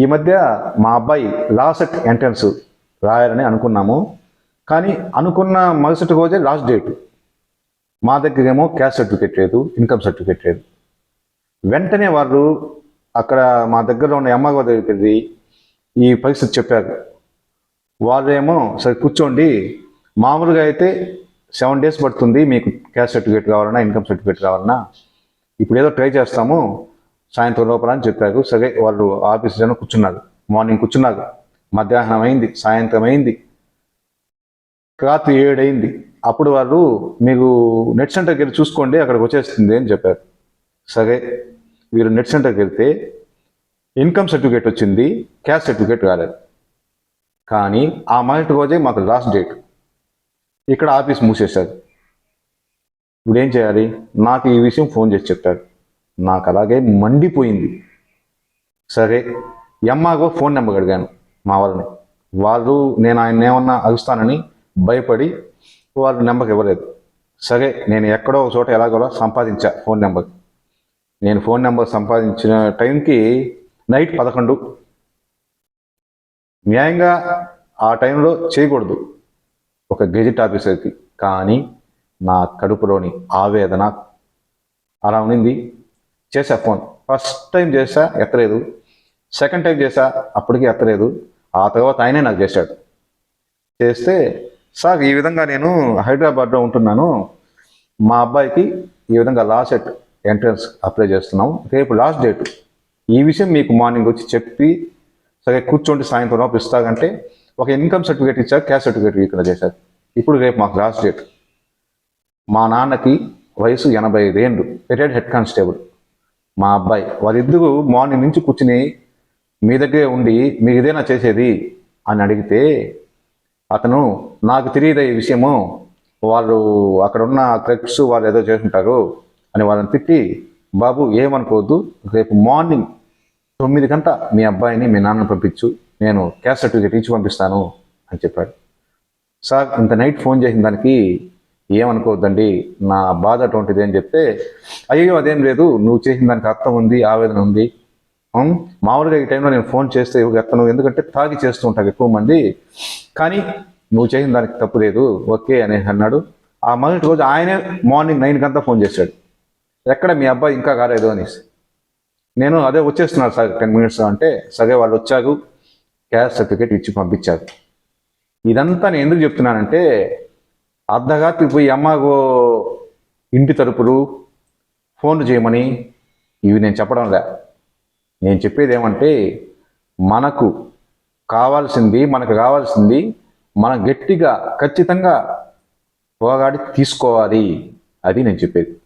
ఈ మధ్య మా అబ్బాయి లాస్ట్ ఎంట్రన్స్ రాయాలని అనుకున్నాము. కానీ అనుకున్న మరుసటి రోజే లాస్ట్ డేట్. మా దగ్గర ఏమో క్యాస్ట్ సర్టిఫికేట్ లేదు ఇన్కమ్ సర్టిఫికేట్ లేదు. వెంటనే వాళ్ళు అక్కడ మా దగ్గర ఉన్న అమ్మగారి దగ్గరికి వెళ్ళి ఈ పరిస్థితి చెప్పారు. వాళ్ళేమో సరే కూర్చోండి మామూలుగా అయితే సెవెన్ డేస్ పడుతుంది మీకు క్యాస్ట్ సర్టిఫికేట్ కావాలన్నా ఇన్కమ్ సర్టిఫికేట్ కావాలన్నా. ఇప్పుడు ఏదో ట్రై చేస్తాము సాయంత్రం లోపల అని చెప్పారు. సరే వాళ్ళు ఆఫీస్ జనం కూర్చున్నారు. మార్నింగ్ కూర్చున్నారు. మధ్యాహ్నం అయింది సాయంత్రం అయింది. రాత్రి ఏడు అయింది. అప్పుడు వాళ్ళు మీకు నెట్ సెంటర్కి వెళ్ళి చూసుకోండి అక్కడికి వచ్చేస్తుంది అని చెప్పారు. సరే వీరు నెట్ సెంటర్కి వెళ్తే ఇన్కమ్ సర్టిఫికేట్ వచ్చింది క్యాస్ట్ సర్టిఫికేట్ రాలేదు కానీ ఆ మొదటి రోజే మాకు లాస్ట్ డేట్. ఇక్కడ ఆఫీస్ మూసేశారు. ఇప్పుడు ఏం చేయాలి? నాకు ఈ విషయం ఫోన్ చేసి చెప్పారు. నాకు అలాగే మండిపోయింది. సరే ఎమ్మాగో ఫోన్ నెంబర్ అడిగాను మా వాళ్ళని. వాళ్ళు నేను ఆయన ఏమన్నా అరుస్తానని భయపడి వాళ్ళు నెంబర్ ఇవ్వలేదు. సరే నేను ఎక్కడో ఒక చోట ఎలాగోలా సంపాదించా ఫోన్ నెంబర్. నేను ఫోన్ నెంబర్ సంపాదించిన టైంకి నైట్ పదకొండు. న్యాయంగా ఆ టైంలో చేయకూడదు. ఒక గెజిట్ ఆఫీసర్కి. కానీ నా కడుపులోని ఆవేదన అలా ఉన్నింది చేసా ఫోన్. ఫస్ట్ టైం చేసా ఎత్తలేదు. సెకండ్ టైం చేసా అప్పటికి ఎత్తలేదు. ఆ తర్వాత ఆయనే నాకు చేశాడు. చేస్తే సార్ ఈ విధంగా నేను హైదరాబాద్లో ఉంటున్నాను. మా అబ్బాయికి ఈ విధంగా లాస్ట్ ఎంట్రన్స్ అప్లై చేస్తున్నాం. రేపు లాస్ట్ డేట్. ఈ విషయం మీకు మార్నింగ్ వచ్చి చెప్పి సరే కూర్చోండి సాయంత్రం లోపు ఇస్తాకంటే ఒక ఇన్కమ్ సర్టిఫికేట్ ఇచ్చారు క్యాష్ సర్టిఫికేట్ ఇక్కడ చేశారు. ఇప్పుడు రేపు మాకు లాస్ట్ డేట్. మా నాన్నకి వయసు ఎనభై ఐదు ఏండ్లు రిటైర్డ్ హెడ్ కానిస్టేబుల్. మా అబ్బాయి. వారిద్దరూ మార్నింగ్ నుంచి కూర్చుని మీ దగ్గరే ఉండి మీకు ఇదేనా చేసేది? అని అడిగితే అతను నాకు తెలియదు ఈ విషయము? వాళ్ళు అక్కడున్న క్రెక్స్ వాళ్ళు ఏదో చేస్తుంటారు అని వాళ్ళని తిట్టి బాబు ఏమనుకోవద్దు. రేపు మార్నింగ్ తొమ్మిది గంట మీ అబ్బాయిని మీ నాన్న పంపించు. నేను క్యాస్ట్ సర్టిఫికేట్ ఇచ్చి పంపిస్తాను అని చెప్పాడు. సార్ ఇంత నైట్ ఫోన్ చేసిన దానికి ఏమనుకోవద్దండి నా బాధ అటువంటిది అని చెప్తే అయ్యో అదేం లేదు నువ్వు చేసిన దానికి అర్థం ఉంది ఆవేదన ఉంది. మామూలుగా ఈ టైంలో నేను ఫోన్ చేస్తే ఎత్తను ఎందుకంటే తాగి చేస్తూ ఉంటాను ఎక్కువ మంది. కానీ నువ్వు చేసిన దానికి తప్పు లేదు ఓకే అని అన్నాడు. ఆ మొదటి రోజు ఆయనే మార్నింగ్ నైన్కి అంతా ఫోన్ చేశాడు. ఎక్కడ మీ అబ్బాయి ఇంకా కాలేదు అనేసి. నేను అదే వచ్చేస్తున్నాను సార్ టెన్ మినిట్స్ అంటే సరే వాళ్ళు వచ్చారు క్యాస్ట్ సర్టిఫికేట్ ఇచ్చి పంపించారు. ఇదంతా నేను ఎందుకు చెప్తున్నానంటే అర్ధరాత్రి పోయి అమ్మగో ఇంటి తలుపులు ఫోన్లు చేయమని ఇవి నేను చెప్పడం లే. నేను చెప్పేది ఏమంటే మనకు కావాల్సింది మనకు కావాల్సింది మనం గట్టిగా ఖచ్చితంగా పోగాడి తీసుకోవాలి. అది నేను చెప్పేది.